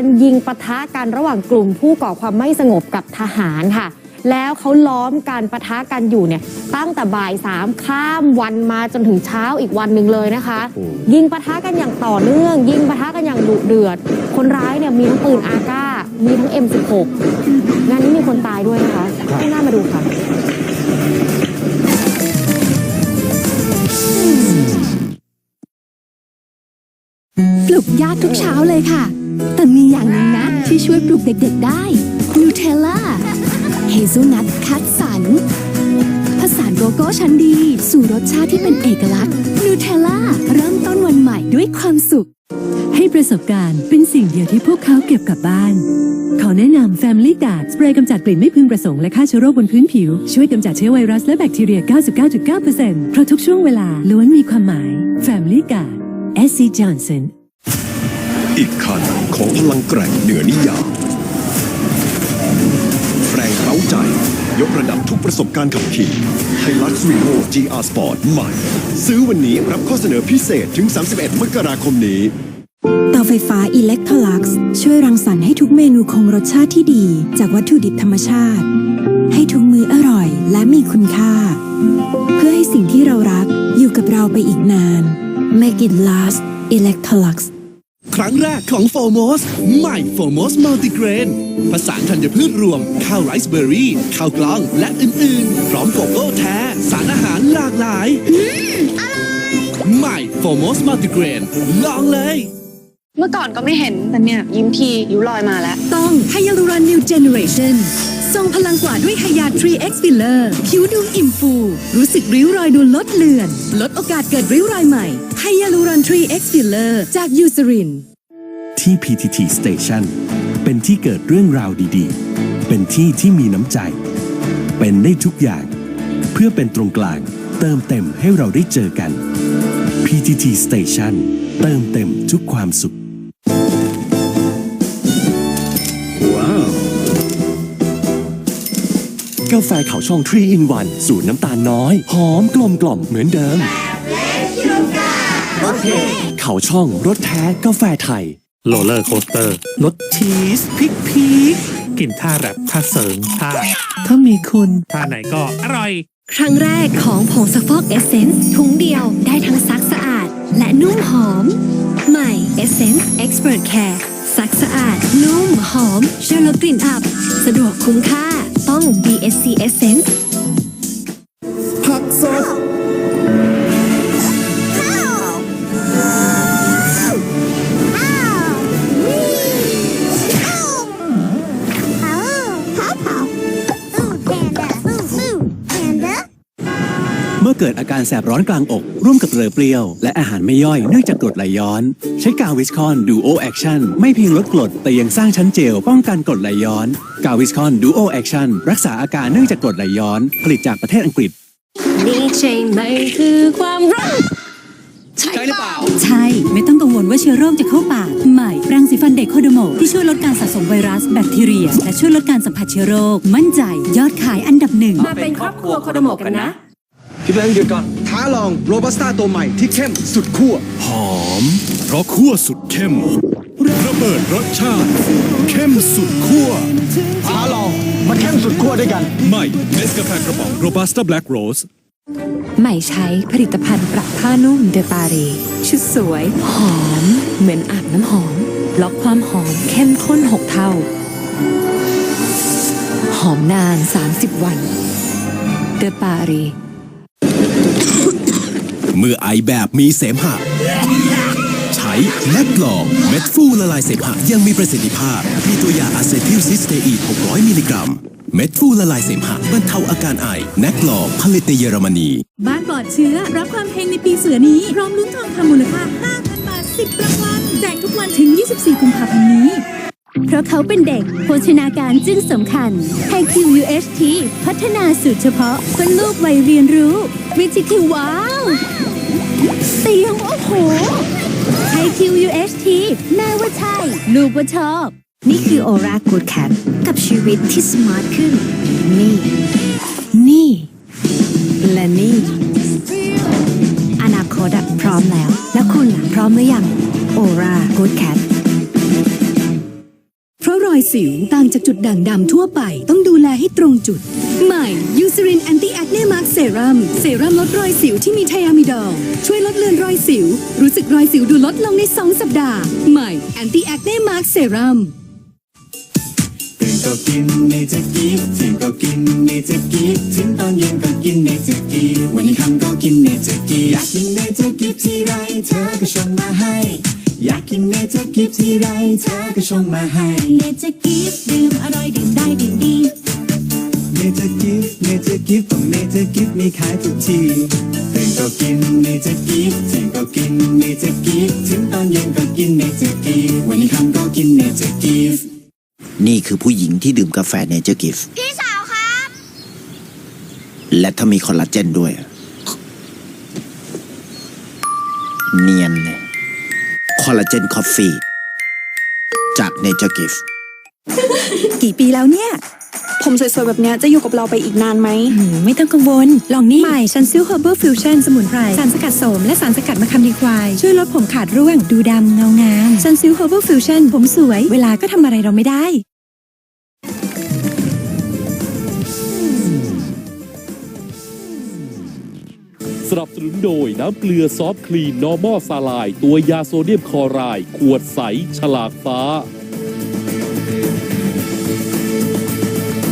การยิงปะทะกันระหว่างกลุ่มผู้ก่อความไม่สงบกับทหารค่ะ แล้วเขาล้อมการปะทะกันอยู่เนี่ย ตั้งแต่บ่ายสามข้ามวันมาจนถึงเช้าอีกวันหนึ่งเลยนะคะ ยิงปะทะกันอย่างต่อเนื่อง ยิงปะทะกันอย่างดุเดือด คนร้ายเนี่ยมีทั้งปืนอาก้า มีทั้ง M16 งานนี้มีคนตายด้วยนะคะข้างหน้ามาดูค่ะปลุกยากทุกเช้าเลยค่ะ แต่มีอย่างหนึ่งนะ ที่ช่วยปลุกเด็กๆได้นูเทลล่าเฮซุนัทคัดสรรผสานโกโก้ชั้นดี สู่รสชาติที่เป็นเอกลักษณ์นูเทลล่าเริ่มต้นวันใหม่ด้วยความสุข ให้ประสบการณ์เป็นสิ่งเดียวที่พวกเขาเก็บกลับบ้าน ขอแนะนำ Family Guard สเปรย์กำจัดกลิ่นไม่พึงประสงค์และฆ่าเชื้อโรคบนพื้นผิว ช่วยกำจัดเชื้อไวรัสและแบคทีเรีย 99.9%เพราะทุกช่วงเวลาล้วนมีความหมาย Family Guard SC Johnson อีกคันของพลังแกร่งเหนือนิยามแรงเร้าใจ ยกระดับทุกประสบการณ์ขับขี่ไฮลักซ์รีโว GR Sport ใหม่ ซื้อวันนี้รับข้อเสนอพิเศษถึง 31 มกราคมนี้เตาไฟฟ้าอิเล็กโทรลักซ์ช่วยรังสรรค์ให้ทุกเมนูคงรสชาติที่ดี จากวัตถุดิบธรรมชาติ ให้ทุกมื้ออร่อยและมีคุณค่า เพื่อให้สิ่งที่เรารักอยู่กับเราไปอีกนาน Make it last Electrolux ครั้งแรกของโฟโมสใหม่โฟโมสมัลติเกรนผสานธัญพืชรวม ข้าวไรซ์เบอร์รี่ ข้าวกล้องและอื่น ๆ พร้อมโกโก้แท้ สารอาหารหลากหลาย ใหม่โฟโมสมัลติเกรนลองเลย เมื่อก่อนก็ไม่เห็นแต่เนี่ยยิ้มทีริ้วรอยมาแล้ว ต้องไฮยาลูรอน New Generation ทรงพลังกว่าด้วยไฮยา 3X Filler ผิวดูอิ่มฟู รู้สึกริ้วรอยดูลดเลือน ลดโอกาสเกิดริ้วรอยใหม่ไฮยาลูรอน 3X Filler จากยูซรินที่ PTT Station เป็นที่เกิดเรื่องราวดีๆ เป็นที่ที่มีน้ำใจ เป็นได้ทุกอย่าง เพื่อเป็นตรงกลางเติมเต็มให้เราได้เจอกัน PTT Station เติมเต็มทุกความสุข กาแฟเขาช่อง3 in 1สูตรน้ำตาลน้อย หอมกลมกล่อมเหมือนเดิมเขาช่องรสแท้กาแฟไทยโรลเลอร์โคสเตอร์รสชีสพริกพีกกลิ่นท่าแรปท่าเสริงท่าถ้ามีคุณท่าไหนก็อร่อย ครั้งแรกของผงซักฟอกเอเซนส์ถุงเดียวได้ทั้งซักสะอาด และนุ่มหอม ใหม่ Essence Expert Care ซักส สะอาด นุ่ม หอม ช่วยลดกลิ่นอับ สะดวกคุ้มค่า ต้อง BSC Essence ผักสด เมื่อเกิดอาการแสบร้อนกลางอก ร่วมกับเรือเปรี้ยว และอาหารไม่ย่อยเนื่องจากกรดไหลย้อน ใช้กาวิสคอนดูโอแอคชั่นไม่เพียงลดกรดแต่ยังสร้างชั้นเจลป้องกันกรดไหลย้อน กาวิสคอนดูโอแอคชั่นรักษาอาการเนื่องจากกรดไหลย้อน ผลิตจากประเทศอังกฤษนี่ใช่ไหมคือความรักใช่หรือเปล่า ใช่ ไม่ต้องกังวลว่าเชื้อโรคจะเข้าปากใหม่แปรงสีฟันเด็กโคโดโมที่ช่วยลดการสะสมไวรัสแบคทีเรีย และช่วยลดการสัมผัสเชื้อโรค มั่นใจยอดขายอันดับหนึ่งมาเป็นครอบครัวโคโดโมกันนะ พี่แบงค์หยุดก่อน ท้าลองโรบัสต้าตัวใหม่ที่เข้มสุดขั้วหอม เพราะคั่วสุดเข้ม ระเบิดรสชาติ เข้มสุดคั่วท้าลองมาเข้มสุดขั้วด้วยกัน ใหม่เนสกาแฟกระป๋องโรบัสต้าแบล็กโรสใหม่ใช้ผลิตภัณฑ์ปรับผ้านุ่มเดปารีชุดสวย หอม เหมือนอาบน้ำหอมล็อกความหอมเข้มข้น 6 เท่า หอมนาน 30 วันเดปารีเมื่อไอแบบมีเสมหะ ใช้แลกลองเม็ดฟูละลายเสมหะยังมีประสิทธิภาพ มีตัวยาอะเซทิลซิสเตอีน600 มิลลิกรัม เม็ดฟูละลายเสมหะบรรเทาอาการไอแนกลองผลิตในเยอรมนี บ้านปลอดเชื้อรับความเฮงในปีเสือนี้ พร้อมลุ้นทองคำมูลค่า 5,000 บาท 10รางวัลแจกทุกวันถึง 24 กุมภาพันธ์นี้เพราะเขาเป็นเด็ก โภชนาการจึงสำคัญไฮคิว UHT พัฒนาสูตรเฉพาะเพื่อลูกวัยเรียนรู้ วิจิคิวว้าว เตียงโอ้โหไฮคิว UHT แม่ว่าใช่ลูกว่าชอบ นี่คือโอรากูดแคทกับชีวิตที่สมาร์ทขึ้น นี่ นี่ และนี่ อนาคตพร้อมแล้ว แล้วคุณล่ะ พร้อมหรือยังโอร อยสิวต่างจากจุดด่างดำทั่วไป ต้องดูแลให้ตรงจุด ใหม่ยูซ r รินแอนตี้แอคเนมาร์กเซรั่มเซรั่มลดรอยสิวที่มีไทอะมิดอลช่วยลดเลือนรอยสิว รู้สึกรอยสิวดูลดลงใน 2 สัปดาห์ ใหม่แอนตี้แอคเนมาร์กเซรั่มตื่นก็กินเนเจอกีเที่ยงก็กินเนเจอกีถึงตอนเย็นก็กินเนเจอกีวันนี้คำก็กินเนเจอกีอยากกินเนเจอกีที่ไรเธอก็ชงมาให้ อยากกินเนเจอกีทีไรเธอก็ชงมาให้เนเจอกีฟดื่มอร่อยดื่มได้ดื่มดีเนเจอกีเนเจอกีต้องเนเจอกีมีขายทุกทีตื่นก็กินเนเจอกีเที่ยงก็กินเนเจอกีถึงตอนเย็นก็กินเนเจอกีวันนี้ค่ำก็กินเนเจอกีนี่คือผู้หญิงที่ดื่มกาแฟเนเจอร์กิฟพี่สาวครับ และถ้ามีคอลลาเจนด้วย เนียนเลย คอลลาเจนคอฟฟี่จากเนเจอร์กิฟกี่ปีแล้วเนี่ย ผมสวยๆ แบบเนี้ยจะอยู่กับเราไปอีกนานไหม หืมไม่ต้องกังวล ลองนี่ใหม่ชันซิลเฮอร์เบอร์ฟิวชั่นสมุนไพร สารสกัดโสม และสารสกัดมะขามดีควาย ช่วยลดผมขาดร่วง ดูดำเงางามชันซิลเฮอร์เบอร์ฟิวชั่นผมสวย เวลาก็ทำอะไรเราไม่ได้ นับสนุนโดยน้ำเกลือซอฟคลีนนอร์มอสาลาย ตัวยาโซเดียมคลอไรด์ขวดใส ฉลากฟ้า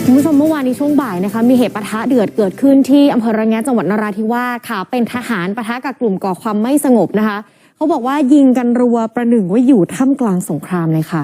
คุณผู้ชมเมื่อวานนี้ช่วงบ่ายนะคะมีเหตุปะทะเดือดเกิดขึ้นที่อำเภอระแงะจังหวัดนราธิวาสค่ะ เป็นทหารปะทะกับกลุ่มก่อความไม่สงบนะคะ เขาบอกว่ายิงกันรัวประหนึ่งว่าอยู่ท่ามกลางสงครามเลยค่ะ